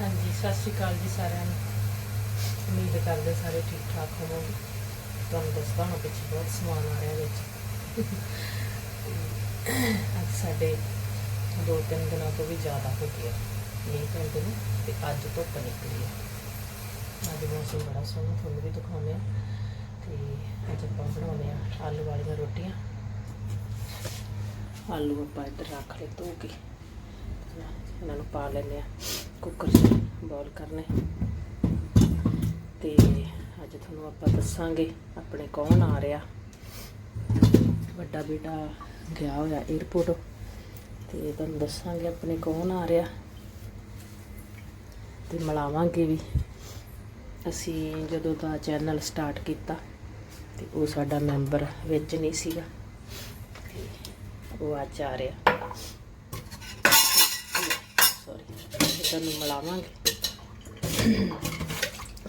ਹਾਂਜੀ, ਸਤਿ ਸ਼੍ਰੀ ਅਕਾਲ ਜੀ ਸਾਰਿਆਂ ਨੂੰ। ਉਮੀਦ ਕਰਦੇ ਸਾਰੇ ਠੀਕ ਠਾਕ ਹੋਵੋਗੇ। ਤੁਹਾਨੂੰ ਦੱਸਦਾ ਹਾਂ ਪਿੱਛੇ ਬਹੁਤ ਸਮਾਨ ਆ ਰਿਹਾ ਵਿੱਚ। ਅੱਜ ਸਾਡੇ ਦੋ ਤਿੰਨ ਦਿਨਾਂ ਤੋਂ ਵੀ ਜ਼ਿਆਦਾ ਹੋ ਗਿਆ। ਇਹ ਪੈਂਦੇ ਨੂੰ ਤੇ ਅੱਜ ਧੁੱਪ ਨਿਕਲੀ ਹੈ ਅੱਜ ਮੌਸਮ ਬੜਾ ਸੋਹਣਾ, ਤੁਹਾਨੂੰ ਵੀ ਦਿਖਾਉਂਦੇ ਆ ਤੇ ਅੱਜ ਆਪਾਂ ਬਣਾਉਂਦੇ ਆ ਆਲੂ ਵਾਲੀਆਂ ਰੋਟੀਆਂ। ਆਲੂ ਆਪਾਂ ਇੱਧਰ ਰੱਖ ਲਏ, ਧੋ ਕੇ। ਇਹਨਾਂ ਨੂੰ ਪਾ ਲੈਂਦੇ ਆ ਕੁੱਕਰ 'ਚ ਬੋਇਲ ਕਰਨੇ। ਤੇ ਅੱਜ ਤੁਹਾਨੂੰ ਆਪਾਂ ਦੱਸਾਂਗੇ ਆਪਣੇ ਕੌਣ ਆ ਰਿਹਾ। ਵੱਡਾ ਬੇਟਾ ਗਿਆ ਹੋਇਆ 에어ਪੋਰਟ ਤੇ ਤੁਹਾਨੂੰ ਦੱਸਾਂਗੇ ਆਪਣੇ ਕੌਣ ਆ ਰਿਹਾ। ਤੇ ਮਿਲਾਵਾਂਗੇ ਵੀ। ਅਸੀਂ ਜਦੋਂ ਦਾ ਚੈਨਲ ਸਟਾਰਟ ਕੀਤਾ, ਤੇ ਉਹ ਸਾਡਾ ਮੈਂਬਰ ਵਿੱਚ ਨਹੀਂ ਸੀਗਾ। ਤੇ ਉਹ ਅੱਜ ਆ ਰਿਹਾ ਸੌਰੀ ਤੁਹਾਨੂੰ ਮਿਲਾਵਾਂਗੇ।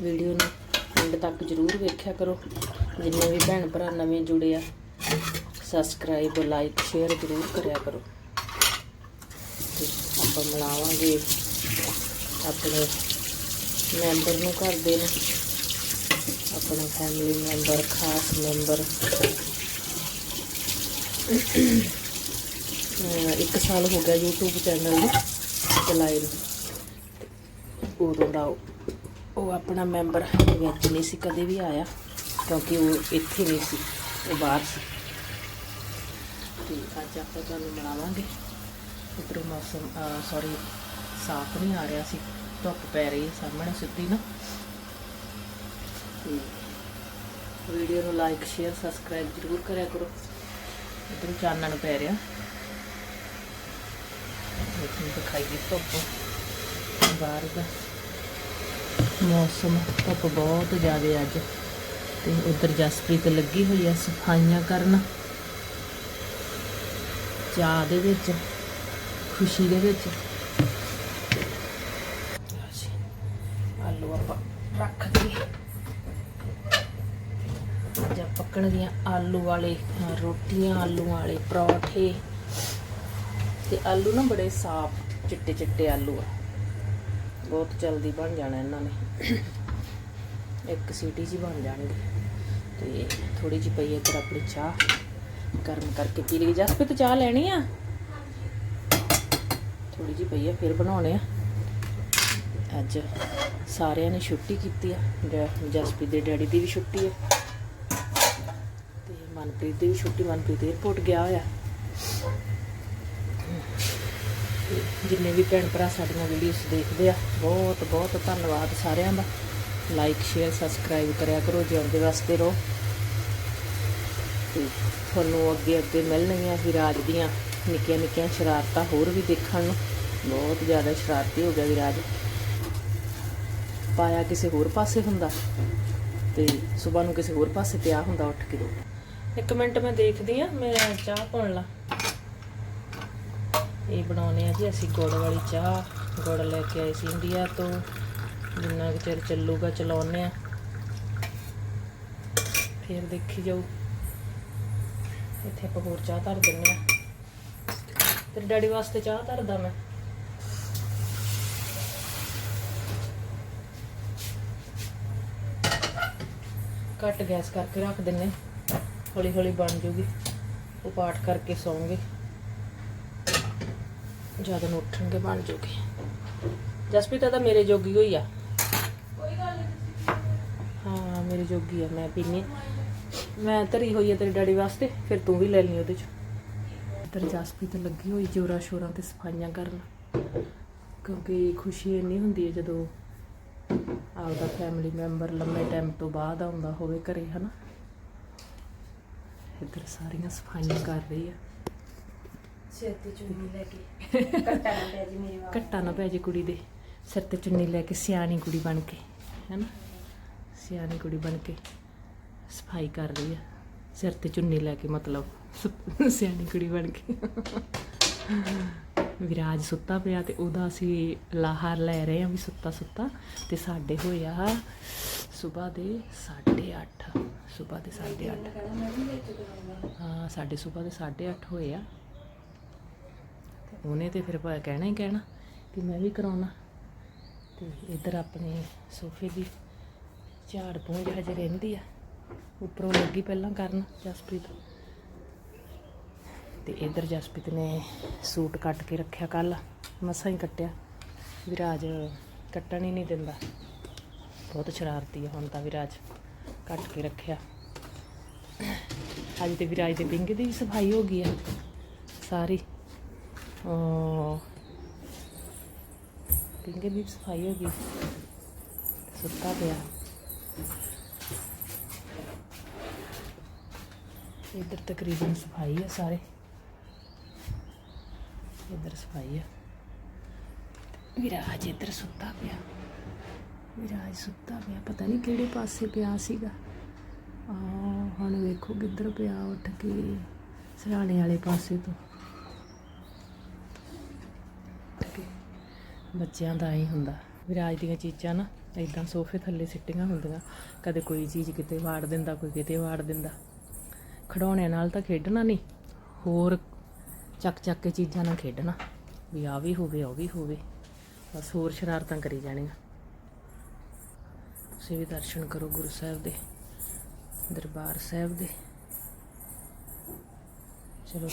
ਵੀਡੀਓ ਨੂੰ ਐਂਡ ਤੱਕ ਜਰੂਰ ਵੇਖਿਆ ਕਰੋ। ਜਿੰਨੇ ਵੀ ਭੈਣ ਭਰਾ ਨਵੇਂ ਜੁੜੇ ਆ ਸਬਸਕ੍ਰਾਈਬ ਲਾਈਕ ਸ਼ੇਅਰ ਜਰੂਰ ਕਰਿਆ ਕਰੋ। ਤੇ ਆਪਾਂ ਮਿਲਾਵਾਂਗੇ ਆਪਣੇ ਮੈਂਬਰ ਨੂੰ ਕਰਦੇ ਨੇ। ਆਪਣਾ ਫੈਮਿਲੀ ਮੈਂਬਰ ਖਾਸ ਮੈਂਬਰ ਇੱਕ ਸਾਲ ਹੋ ਗਿਆ YouTube ਚੈਨਲ ਨੂੰ ਚਲਾਏ ਨੂੰ। ਉਦੋਂ ਦਾ ਉਹ- ਆਪਣਾ ਮੈਂਬਰ ਵਿੱਚ ਨਹੀਂ ਸੀ, ਕਦੇ ਵੀ ਆਇਆ ਕਿਉਂਕਿ ਉਹ ਇੱਥੇ ਨਹੀਂ ਸੀ, ਉਹ ਬਾਹਰ ਸੀ। ਤੇ ਅੱਜ ਆਪਾਂ ਤੁਹਾਨੂੰ ਬਣਾਵਾਂਗੇ ਉੱਪਰੋਂ ਮੌਸਮ ਸੌਰੀ ਸਾਫ਼ ਨਹੀਂ ਆ ਰਿਹਾ ਸੀ, ਧੁੱਪ ਪੈ ਰਹੀ ਹੈ ਸਾਹਮਣੇ ਸਿੱਧੀ ਨਾ। ਤੇ ਵੀਡੀਓ ਨੂੰ ਲਾਈਕ ਸ਼ੇਅਰ ਸਬਸਕ੍ਰਾਈਬ ਜ਼ਰੂਰ ਕਰਿਆ ਕਰੋ। ਇਧਰ ਚਾਨਣ ਪੈ ਰਿਹਾ। ਦੇਖੋ, ਦਿਖਾਈਏ ਧੁੱਪ। ਬਾਹਰ ਦਾ ਮੌਸਮ ਧੁੱਪ ਬਹੁਤ ਜ਼ਿਆਦਾ ਅੱਜ। ਤੇ ਉਧਰ ਜਸਪ੍ਰੀਤ ਲੱਗੀ ਹੋਈ ਆ ਸਫਾਈਆਂ ਕਰਨ। ਚਾਹ ਦੇ ਵਿੱਚ, ਖੁਸ਼ੀ ਦੇ ਵਿੱਚ। ਆਲੂ ਆਪਾਂ ਰੱਖ ਦਈਏ। ਜਾਂ ਪੱਕਣਗੀਆਂ ਆਲੂ ਵਾਲੇ ਰੋਟੀਆਂ, ਆਲੂ ਵਾਲੇ ਪਰੌਠੇ। ਤੇ ਆਲੂ ਨਾ ਬੜੇ ਸਾਫ਼ ਚਿੱਟੇ ਚਿੱਟੇ ਆਲੂ ਆ। ਬਹੁਤ ਜਲਦੀ ਬਣ ਜਾਣਾ ਇਹਨਾਂ ਨੇ। ਇੱਕ ਸੀਟੀ 'ਚ ਹੀ ਬਣ ਜਾਣਗੇ। ਤੇ ਥੋੜੀ ਜਿਹੀ ਪਈ ਇੱਧਰ ਆਪਣੀ ਚਾਹ। ਗਰਮ ਕਰਕੇ ਪੀ ਲਈ ਜਸਪ੍ਰੀਤ ਚਾਹ ਲੈਣੀ ਆ? ਥੋੜੀ ਜਿਹੀ ਪਈ ਆ, ਫਿਰ ਬਣਾਉਣੇ ਆ। ਅੱਜ ਸਾਰਿਆਂ ਨੇ ਛੁੱਟੀ ਕੀਤੀ ਆ। ਜ- ਜਸਪ੍ਰੀਤ ਦੇ ਡੈਡੀ ਦੀ ਵੀ ਛੁੱਟੀ ਆ। ਤੇ ਮਨਪ੍ਰੀਤ ਦੀ ਵੀ ਛੁੱਟੀ। ਮਨਪ੍ਰੀਤ 에어ਪੋਰਟ ਗਿਆ ਹੋਇਆ। ਜਿੰਨੇ ਵੀ ਭੈਣ ਭਰਾ ਸਾਡੀਆਂ ਵੀਡੀਓਜ਼ ਦੇਖਦੇ ਆ, ਬਹੁਤ ਬਹੁਤ ਧੰਨਵਾਦ ਸਾਰਿਆਂ ਦਾ। ਲਾਈਕ ਸ਼ੇਅਰ ਸਬਸਕ੍ਰਾਈਬ ਕਰਿਆ ਕਰੋ ਜਿਉਂਦੇ ਵਾਸਤੇ ਰਹੋ। ਤੇ ਤੁਹਾਨੂੰ ਅੱਗੇ ਅੱਗੇ ਮਿਲਣਗੀਆਂ ਰਾਜ ਦੀਆਂ ਨਿੱਕੀਆਂ ਨਿੱਕੀਆਂ ਸ਼ਰਾਰਤਾਂ ਹੋਰ ਵੀ ਦੇਖਣ ਨੂੰ। ਬਹੁਤ ਜ਼ਿਆਦਾ ਸ਼ਰਾਰਤੀ ਹੋ ਗਿਆ ਵਿਰਾਜ। ਪਾਇਆ ਕਿਸੇ ਹੋਰ ਪਾਸੇ ਹੁੰਦਾ ਤੇ ਸਵੇਰ ਨੂੰ ਕਿਸੇ ਹੋਰ ਪਾਸੇ ਪਿਆ ਹੁੰਦਾ ਉੱਠ ਕੇ। ਇੱਕ ਮਿੰਟ ਮੈਂ ਦੇਖਦੀ ਆ ਮੈਂ ਚਾਹ ਪਾਉਣ ਲਾ। ਇਹ ਬਣਾਉਨੇ ਆ ਜੀ, ਅਸੀਂ ਗੁੜ ਵਾਲੀ ਚਾਹ, ਗੁੜ ਲੈ ਕੇ ਆਏ ਸੀ ਇੰਡੀਆ ਤੋਂ। ਜਿੰਨਾ ਕੁ ਚਿਰ ਚੱਲੂਗਾ ਚਲਾਉਨੇ ਆ ਫਿਰ ਦੇਖੀ ਜਾਊ। ਇੱਥੇ ਆਪਾਂ ਹੋਰ ਚਾਹ ਧਰ ਦਿੰਨੇ ਆ ਤੇਰੇ ਡੈਡੀ ਵਾਸਤੇ ਚਾਹ ਧਰਦਾ ਮੈਂ। ਘੱਟ ਗੈਸ ਕਰਕੇ ਰੱਖ ਦਿੰਨੇ ਹੌਲੀ ਹੌਲੀ ਬਣ ਜੂਗੀ ਉਹ ਪਾਠ ਕਰਕੇ ਸੌਂਗੇ ਜਦ ਨੂੰ ਉੱਠਣਗੇ ਬਣ ਜੂਗੀ ਜਸਪ੍ਰੀਤ ਤਾਂ ਮੇਰੇ ਜੋਗੀ ਹੋਈ ਆ। ਹਾਂ? ਮੇਰੇ ਜੋਗੀ ਆ ਮੈਂ ਪੀਣੀ ਮੈਂ ਧਰੀ ਹੋਈ ਆ ਤੇਰੇ ਡੈਡੀ ਵਾਸਤੇ ਫਿਰ ਤੂੰ ਵੀ ਲੈ ਲਈ ਉਹਦੇ ਚ। ਇੱਧਰ ਜਸਪ੍ਰੀਤ ਲੱਗੀ ਹੋਈ ਜੋਰਾ ਸ਼ੋਰਾਂ ਤੇ ਸਫਾਈਆਂ ਕਰਨ। ਕਿਉਂਕਿ ਖੁਸ਼ੀ ਇੰਨੀ ਹੁੰਦੀ ਹੈ ਜਦੋਂ ਆਪਦਾ ਫੈਮਿਲੀ ਮੈਂਬਰ ਲੰਮੇ ਟਾਈਮ ਤੋਂ ਬਾਅਦ ਆਉਂਦਾ ਹੋਵੇ ਘਰੇ ਹਨਾ? ਇੱਧਰ ਸਾਰੀਆਂ ਸਫਾਈਆਂ ਕਰ ਰਹੀ ਆ। ਸਿਰ ਤੇ ਚੁੰਨੀ ਲੈ ਕੇ। ਕੱਟਾ ਨਾ ਪੈ ਜੀ ਮੇਰੇ ਵਾਲ। ਘੱਟਾ ਨਾ ਪੈ ਜੇ ਕੁੜੀ ਦੇ। ਸਿਰ ਤੇ ਚੁੰਨੀ ਲੈ ਕੇ ਸਿਆਣੀ ਕੁੜੀ ਬਣ ਕੇ ਹੈਨਾ? ਸਿਆਣੀ ਕੁੜੀ ਬਣ ਕੇ ਸਫ਼ਾਈ ਕਰ ਰਹੀ ਆ। ਸਿਰ ਤੇ ਚੁੰਨੀ ਲੈ ਕੇ ਮਤਲਬ ਸ- ਸਿਆਣੀ ਕੁੜੀ ਬਣ ਕੇ। ਵਿਰਾਜ ਸੁੱਤਾ ਪਿਆ ਤੇ ਉਹਦਾ ਅਸੀਂ ਲਾਹਰ ਲੈ ਰਹੇ ਹਾਂ ਵੀ ਸੁੱਤਾ ਸੁੱਤਾ ਤੇ ਸਾਡੇ ਹੋਏ ਆ ਸਵੇਰ ਦੇ 8:30 ਸਵੇਰ ਦੇ 8:30 ਕਹਿੰਦਾ ਮੈਂ ਵੀ ਹਾਂ ਸਾਡੇ ਸਵੇਰ ਦੇ 8:30 ਹੋਏ ਆ। ਉਹਨੇ ਤੇ ਫਿਰ ਭਾ ਕਹਿਣਾ ਹੀ ਕਹਿਣਾ ਕਿ ਮੈਂ ਵੀ ਕਰਾਉਣਾ। ਤੇ ਇੱਧਰ ਆਪਣੇ ਸੋਫੇ ਦੀ ਝਾੜ ਪੂੰਝ ਹਜੇ ਰਹਿੰਦੀ ਆ। ਉੱਪਰੋਂ ਲੱਗੀ ਪਹਿਲਾਂ ਕਰਨ ਜਸਪ੍ਰੀਤ। ਤੇ ਇੱਧਰ ਜਸਪ੍ਰੀਤ ਨੇ ਸੂਟ ਕੱਟ ਕੇ ਰੱਖਿਆ ਕੱਲ ਮਸਾਂ ਹੀ ਕੱਟਿਆ। ਵਿਰਾਜ ਕੱਟਣ ਹੀ ਨਹੀਂ ਦਿੰਦਾ। ਬਹੁਤ ਸ਼ਰਾਰਤੀ ਆ ਹੁਣ ਤਾਂ ਵਿਰਾਜ ਕੱਟ ਕੇ ਰੱਖਿਆ। ਅੱਜ ਤੇ ਵਿਰਾਜ ਦੇ ਪਿੰਗ ਦੀ ਵੀ ਸਫ਼ਾਈ ਹੋ ਗਈ ਆ। ਸਾਰੀ ਓ ਦੀ ਸਫ਼ਾਈ ਹੋ ਗਈ ਸੁੱਤਾ ਪਿਆ ਇੱਧਰ ਤਕਰੀਬਨ ਸਫ਼ਾਈ ਹੈ ਸਾਰੇ ਇੱਧਰ ਸਫ਼ਾਈ ਹੈ ਵਿਰਾਜ ਇੱਧਰ ਸੁੱਤਾ ਪਿਆ ਵਿਰਾਜ ਸੁੱਤਾ ਪਿਆ ਪਤਾ ਨਹੀਂ ਕਿਹੜੇ ਪਾਸੇ ਪਿਆ ਸੀਗਾ ਆ ਹੁਣ ਵੇਖੋ ਕਿੱਧਰ ਪਿਆ ਉੱਠ ਕੇ ਸਰਾਣੇ ਵਾਲੇ ਪਾਸੇ ਤੋਂ ਉੱਠ ਕੇ ਬੱਚਿਆਂ ਦਾ ਹੀ ਹੁੰਦਾ। ਵਿਰਾਜ ਦੀਆਂ ਚੀਜ਼ਾਂ ਨਾ ਇਦਾਂ ਸੋਫੇ ਥੱਲੇ ਸਿੱਟੀਆਂ ਹੁੰਦੀਆਂ। ਕਦੇ ਕੋਈ ਚੀਜ਼ ਕਿਤੇ ਵਾੜ ਦਿੰਦਾ, ਕੋਈ ਕਿਤੇ ਵਾੜ ਦਿੰਦਾ। ਖਿਡੌਣਿਆਂ ਨਾਲ ਤਾਂ ਖੇਡਣਾ ਨਹੀਂ। ਹੋਰ ਚੱਕ ਚੱਕ ਕੇ ਚੀਜ਼ਾਂ ਨਾਲ ਖੇਡਣਾ। ਵੀ ਆ ਵੀ ਹੋਵੇ, ਉਹ ਵੀ ਹੋਵੇ। ਬਸ ਹੋਰ ਸ਼ਰਾਰਤਾਂ ਕਰੀ ਜਾਣੀਆਂ। ਤੁਸੀਂ ਵੀ ਦਰਸ਼ਨ ਕਰੋ ਗੁਰੂ ਸਾਹਿਬ ਦੇ, ਦਰਬਾਰ ਸਾਹਿਬ ਦੇ। ਚਲੋ,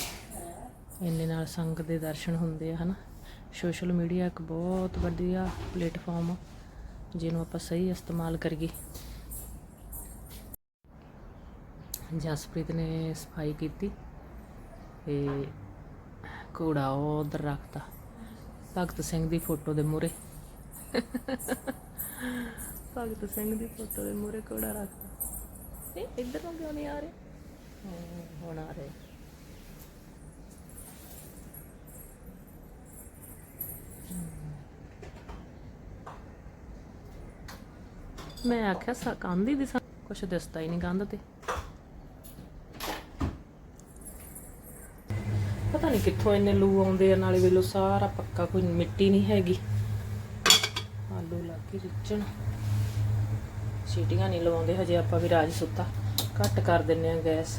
ਇੰਨੇ ਨਾਲ ਸੰਗਤ ਦੇ ਦਰਸ਼ਨ ਹੁੰਦੇ ਆ, ਹਨਾ? ਸੋਸ਼ਲ ਮੀਡੀਆ ਇੱਕ ਬਹੁਤ ਵਧੀਆ ਪਲੇਟਫਾਰਮ ਜਿਹਨੂੰ ਆਪਾਂ ਸਹੀ ਇਸਤੇਮਾਲ ਕਰੀਏ। ਜਸਪ੍ਰੀਤ ਨੇ ਸਫ਼ਾਈ ਕੀਤੀ ਤੇ ਘੋੜਾ ਉਧਰ ਰੱਖਤਾ। ਭਗਤ ਸਿੰਘ ਦੀ ਫੋਟੋ ਦੇ ਮੂਹਰੇ। ਭਗਤ ਸਿੰਘ ਦੀ ਫੋਟੋ ਦੇ ਮੂਹਰੇ ਘੋੜਾ ਰੱਖਤਾ। ਇਹ ਇੱਧਰ ਨੂੰ ਕਿਉਂ ਨਹੀਂ ਆ ਰਹੇ? ਹੁਣ ਆ ਰਹੇ। ਮੈਂ ਆਖਿਆ, ਸਾ ਕੰਧ ਹੀ ਦਿਸਾ ਕੁਛ ਦਿਸਦਾ ਹੀ ਨਹੀਂ ਕੰਧ ਤੇ। ਪਤਾ ਨਹੀਂ ਕਿੱਥੋਂ ਇੰਨੇ ਲੂ ਆਉਂਦੇ ਆ, ਨਾਲੇ ਵੇਲੋ ਸਾਰਾ ਪੱਕਾ, ਕੋਈ ਮਿੱਟੀ ਨਹੀਂ ਹੈਗੀ। ਆਲੂ ਲਾ ਕੇ ਰਿੱਝਣ। ਸੀਟੀਆਂ ਨਹੀਂ ਲਵਾਉਂਦੇ, ਹਜੇ ਆਪਾਂ ਵੀ ਰਾਜ ਸੁੱਤਾ। ਘੱਟ ਕਰ ਦਿੰਨੇ ਆ ਗੈਸ।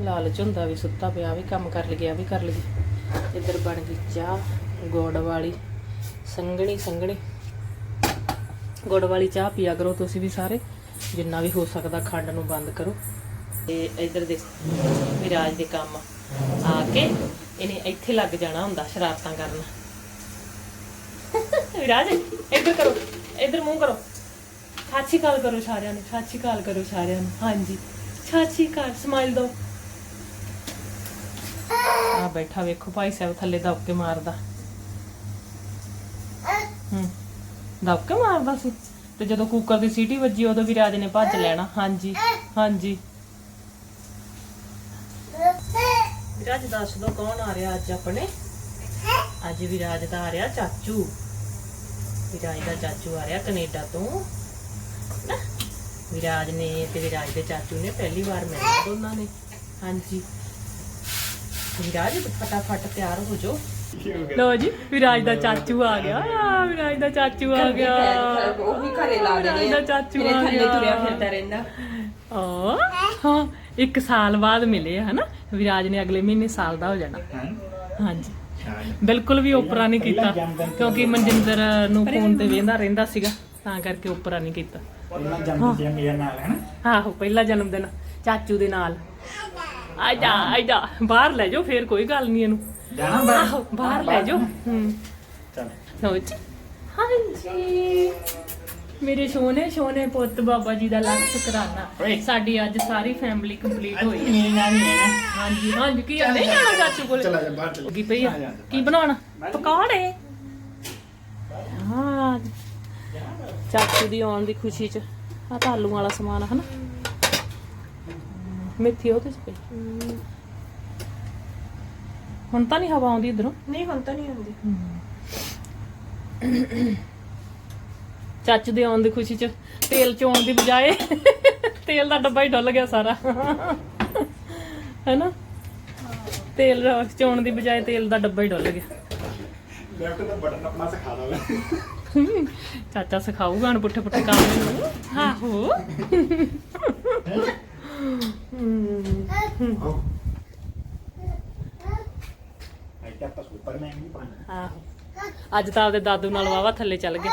ਲਾਲਚ ਹੁੰਦਾ ਵੀ ਸੁੱਤਾ ਪਿਆ, ਵੀ ਕੰਮ ਕਰ ਲਈਏ, ਆ ਵੀ ਕਰ ਲਈਏ। ਇੱਧਰ ਬਣ ਗਈ ਚਾਹ, ਗੁੜ ਵਾਲੀ। ਸੰਘਣੀ ਸੰਘਣੀ ਗੁੜ ਵਾਲੀ ਚਾਹ ਪੀਆ ਕਰੋ ਤੁਸੀਂ ਵੀ ਸਾਰੇ। ਜਿੰਨਾ ਵੀ ਹੋ ਸਕਦਾ ਖੰਡ ਨੂੰ ਬੰਦ ਕਰੋ। ਤੇ ਇੱਧਰ ਦੇ ਵਿਰਾਜ ਦੇ ਕੰਮ ਆ ਕੇ ਇਹਨੇ ਇੱਥੇ ਲੱਗ ਜਾਣਾ ਹੁੰਦਾ ਸ਼ਰਾਰਤਾਂ ਕਰਨ। ਵਿਰਾਜ ਇੱਧਰ ਕਰੋ, ਇੱਧਰ ਮੂੰਹ ਕਰੋ। ਸਾਚੀ ਕਾਲ ਕਰੋ ਸਾਰਿਆਂ ਨੂੰ ਸਾਚੀ ਕਾਲ ਕਰੋ ਸਾਰਿਆਂ ਨੂੰ। ਹਾਂਜੀ ਸਾਚੀ ਕਾਲ ਸਮਾਈਲ ਦੋ। ਆ ਬੈਠਾ ਵੇਖੋ ਭਾਈ ਸਾਹਿਬ ਥੱਲੇ ਦਬ ਕੇ ਮਾਰਦਾ। ਹੂੰ। ਦਬ ਮਾਰਦਾ ਸੀ। ਤੇ ਜਦੋਂ ਕੁੱਕਰ ਦੀ ਸੀਟੀ ਵੱਜੀ, ਉਦੋਂ ਵੀ ਰਾਜ ਨੇ ਭੱਜ ਲੈਣਾ। ਹਾਂਜੀ ਹਾਂਜੀ। ਵਿਰਾਜ ਦੱਸ ਦੋ ਕੌਣ ਆ ਰਿਹਾ ਅੱਜ ਆਪਣੇ? ਅੱਜ ਵਿਰਾਜ ਦਾ ਆ ਰਿਹਾ ਚਾਚੂ। ਵਿਰਾਜ ਦਾ ਚਾਚੂ ਆ ਰਿਹਾ ਕੈਨੇਡਾ ਤੋਂ। ਨਾ ਵਿਰਾਜ ਨੇ ਤੇ ਵਿਰਾਜ ਦੇ ਚਾਚੂ ਨੇ ਪਹਿਲੀ ਵਾਰ ਮਿਲਣਾ ਦੋਨਾਂ ਨੇ। ਹਾਂਜੀ। ਵਿਰਾਜ ਫਟਾਫਟ ਤਿਆਰ ਹੋ ਜਾਓ। ਲੋ ਜੀ ਵਿਰਾਜ ਦਾ ਚਾਚੂ ਆ ਗਿਆ। ਆ ਵਿਰਾਜ ਦਾ ਚਾਚੂ ਆ ਗਿਆ। ਉਹ ਵੀ ਘਰੇ ਲਾ ਵਿਰਾਜ ਦੇਣੇ ਦਾ ਆ। ਚਾਚੂ ਆ ਥੱਲੇ ਗਿਆ। ਤੁਰਿਆ ਫਿਰਦਾ ਰਹਿੰਦਾ। ਓ ਹਾਂ ਇੱਕ ਸਾਲ ਬਾਅਦ ਮਿਲੇ ਆ ਹਨਾ? ਵਿਰਾਜ ਨੇ ਅਗਲੇ ਮਹੀਨੇ ਸਾਲ ਦਾ ਹੋ ਜਾਣਾ। ਹਾਂਜੀ। ਬਿਲਕੁਲ ਵੀ ਓਪਰਾ ਨਹੀਂ ਕੀਤਾ ਕਿਉਂਕਿ ਮਨਜਿੰਦਰ ਨੂੰ ਫੋਨ ਤੇ ਵੇਂਦਾ ਰਹਿੰਦਾ ਸੀਗਾ ਤਾਂ ਕਰਕੇ ਓਪਰਾ ਨਹੀਂ ਕੀਤਾ। ਪਹਿਲਾਂ ਜਨਮ ਦਿਨ ਮੇਰੇ ਨਾਲ ਹੈ ਨਾ ਆਹੋ ਪਹਿਲਾ ਜਨਮ ਦਿਨ ਚਾਚੂ ਦੇ ਨਾਲ। ਆ ਜਾ ਆ ਜਾ ਬਾਹਰ ਲੈ ਜਾਓ ਫੇਰ ਕੋਈ ਗੱਲ ਨਹੀਂ ਇਹਨੂੰ। ਜਾਣਾ ਬਾਹਰ? ਆਹੋ ਬਾਹਰ ਲੈ ਜਾਓ। ਹੂੰ। ਚੱਲ। ਲਓ ਜੀ। ਹਾਂਜੀ। ਮੇਰੇ ਸੋਹਣੇ ਸੋਹਣੇ ਪੁੱਤ ਬਾਬਾ ਜੀ ਦਾ ਲੱਖ ਸ਼ੁਕਰਾਨਾ। ਓਏ। ਸਾਡੀ ਅੱਜ ਸਾਰੀ ਫੈਮਿਲੀ ਕੰਪਲੀਟ ਅੱਜ ਹੋਈ ਹੈ। ਮੇਰੇ ਨਾਲ ਹੀ? ਹੈ ਨਾ ਹਾਂਜੀ ਹਾਂਜੀ। ਕੀ ਆ ਨਹੀਂ ਜਾਣਾ ਚਾਚੂ ਕੋਲ? ਚਲਾ ਜਾ ਬਾਹਰ ਚਲਾ। ਕੀ ਪਈ ਆ ਆ ਜਾ, ਕੀ ਬਣਾਉਣਾ? ਪਕੌੜੇ? ਹਾਂ। ਚਾਚੂ ਦੀ ਆਉਣ ਦੀ ਖੁਸ਼ੀ ਚ ਆ ਤਾਂ ਆਲੂ ਵਾਲਾ ਸਮਾਨ ਆ ਹਨਾ? ਮੇਥੀ ਉਹਦੇ ਚ ਪਈ। ਹੁਣ ਤਾਂ ਨਹੀਂ ਹਵਾ ਆਉਂਦੀ ਇਧਰੋਂ? ਨਹੀਂ ਹੁਣ ਤਾਂ ਨਹੀਂ ਹੁੰਦੀ ਚਾਚੂ ਦੇ ਆਉਣ ਦੀ ਖੁਸ਼ੀ ਚ ਤੇਲ ਚੋਣ ਦੀ ਬਜਾਏ ਤੇਲ ਦਾ ਡੱਬਾ ਹੀ ਡੁੱਲ ਗਿਆ ਸਾਰਾ। ਹੈਨਾ? ਤੇਲ ਚੋਣ ਦੀ ਬਜਾਏ ਤੇਲ ਦਾ ਡੱਬਾ ਹੀ ਡੁੱਲ ਗਿਆ। ਲੈਫਟ ਦਾ ਬਟਨ ਆਪਣਾ ਸਿਖਾ ਦੋ। ਚਾਚਾ ਸਿਖਾਊਗਾ ਹਣ ਪੁੱਠੇ ਪੁੱਠੇ ਕੰਮ। ਨੂੰ ਆਹੋ ਆਈ ਤਾਂ ਆਪਾਂ ਸੁਪਰਮੈਨ ਨਹੀਂ ਬਣਨਾ ਆਹੋ ਅੱਜ ਤਾਂ ਆਪਦੇ ਦਾਦੂ ਨਾਲ ਵਾਵਾ ਥੱਲੇ ਚੱਲ ਗਏ।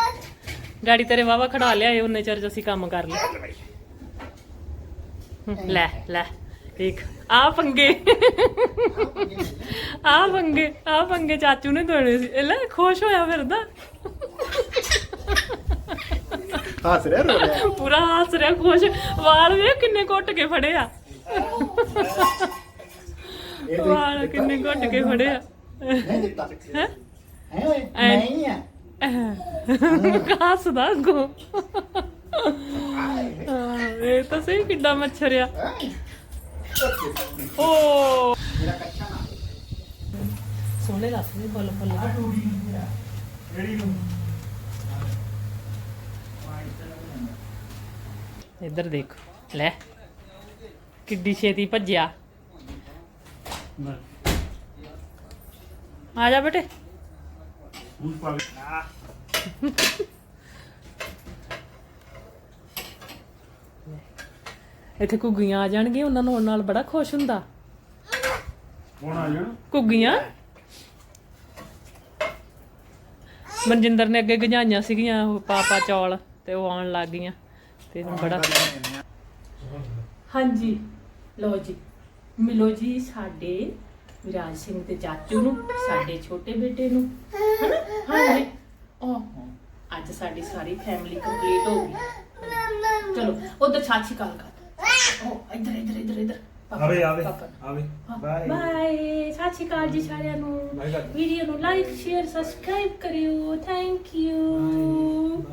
ਡੈਡੀ ਤੇਰੇ ਵਾਵਾ ਖੜਾ ਲਿਆਏ ਉਹਨੇ ਚਿਰ 'ਚ ਅਸੀਂ ਕੰਮ ਕਰ ਲਿਆ ਲੈ ਲੈ ਦੇਖ ਆ ਪੰਗੇ। ਆ ਪੰਗੇ ਆ ਪੰਗੇ ਚਾਚੂ ਨੇ ਦੋਣੇ ਸੀ। ਲੈ ਖੁਸ਼ ਹੋਇਆ ਫਿਰਦਾ। ਹੱਸ ਰਿਹਾ ਰੋ ਰਿਹਾ। ਪੂਰਾ ਹੱਸ ਰਿਹਾ ਖੁਸ਼। ਵਾਲ ਵੇ ਕਿੰਨੇ ਘੁੱਟ ਕੇ ਫੜਿਆ ਇਹ ਵਾਲ ਕਿੰਨੇ ਘੁੱਟ ਕੇ ਫੜਿਆ ਨਹੀਂ ਦਿੱਤਾ। ਹੈ? ਹੈ ਓਏ ਐ- ਨਹੀਂ ਆ। ਹੱਸਦਾ ਗੋ ਇਹ ਤਾਂ ਸਹੀ ਕਿੱਡਾ ਮੱਛਰ ਆ। ਓ। ਮੇਰਾ ਕੱਚਾ ਨਾ। ਸੋਹਣੇ ਲੱਗਦੇ ਬੋਲ ਬੋਲ। ਰੈਡੀ ਨੂੰ ਇੱਧਰ ਦੇਖੋ। ਲੈ। ਕਿੱਡੀ ਛੇਤੀ ਭੱਜਿਆ। ਆ ਜਾ ਬੇਟੇ। ਇੱਥੇ ਘੁੱਗੀਆਂ ਆ ਜਾਣਗੀਆਂ ਉਹਨਾਂ ਨੂੰ ਉਹਨਾਂ ਨਾਲ ਬੜਾ ਖੁਸ਼ ਹੁੰਦਾ। ਹੁਣ ਆ ਜਾਣ? ਘੁੱਗੀਆਂ। ਮਨਜਿੰਦਰ ਨੇ ਅੱਗੇ ਗਜਾਈਆਂ ਸੀਗੀਆਂ ਉਹ ਪਾਪਾ ਚੌਲ ਤੇ ਉਹ ਆਉਣ ਲੱਗ ਗਈਆਂ। ਤੇ ਇਹਨੂੰ ਬੜਾ ਹਾਂਜੀ। ਲਓ ਜੀ ਮਿਲੋ ਜੀ ਸਾਡੇ ਵਿਰਾਜ ਸਿੰਘ ਤੇ ਚਾਚੂ ਨੂੰ ਸਾਡੇ ਛੋਟੇ ਬੇਟੇ ਨੂੰ ਹਨਾ? ਹਾਂਜੀ ਉਹ ਅੱਜ ਸਾਡੀ ਸਾਰੀ ਫੈਮਿਲੀ ਕੰਪਲੀਟ ਹੋ ਗਈ। ਚਲੋ ਉਧਰ ਛਾਛੀ ਕਾਲ ਕਰ ਉਹ ਇੱਧਰ ਇੱਧਰ ਇੱਧਰ ਆਵੇ ਆਵੇ। ਆਵੇ। ਬਾਏ। ਬਾਏ। ਸਤਿ ਸ਼੍ਰੀ ਅਕਾਲ ਜੀ ਸਾਰਿਆਂ ਨੂੰ। ਵੀਡੀਓ ਨੂੰ ਲਾਈਕ ਸ਼ੇਅਰ ਸਬਸਕ੍ਰਾਈਬ ਕਰਿਓ। Thank you